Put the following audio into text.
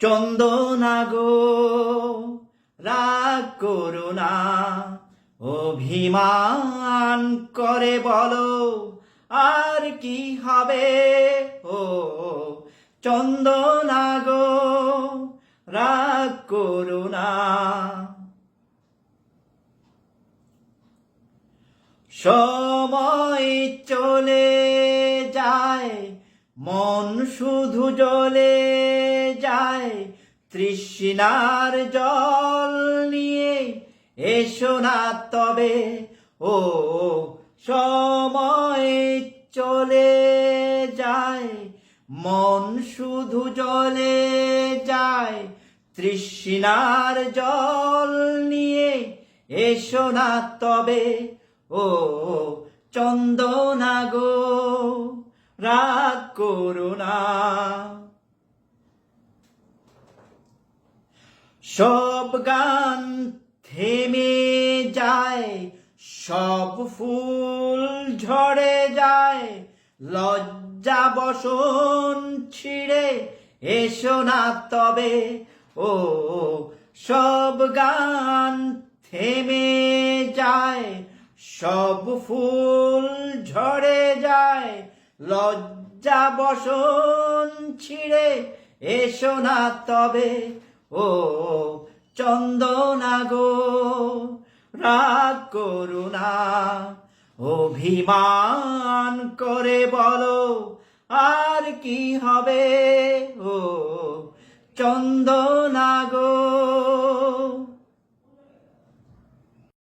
চন্দনা গো রাগ করুণা অভিমান করে বলো, আর কি হবে? ও চন্দনা গো রাগ করুণা সময় চলে মন শুধু জ্বলে যায়, তৃষ্ণার জল নিয়ে এসো না তবে। ও সময় চলে যায়, মন শুধু জলে যায়, তৃষ্ণার জল নিয়ে এসো না তবে। ও চন্দনা গো করুণা। সব গান থেমে যায়, সব ফুল ঝরে যায়, লজ্জা বসন ছিঁড়ে এসো না তবে। ও, সব গান থেমে যায়, সব ফুল ঝরে যায় লজ্জা বসন ছিঁড়ে এসো না তবে। ও চন্দনা গো, রাগ করুণা অভিমান করে বলো, আর কি হবে? ও চন্দনা গো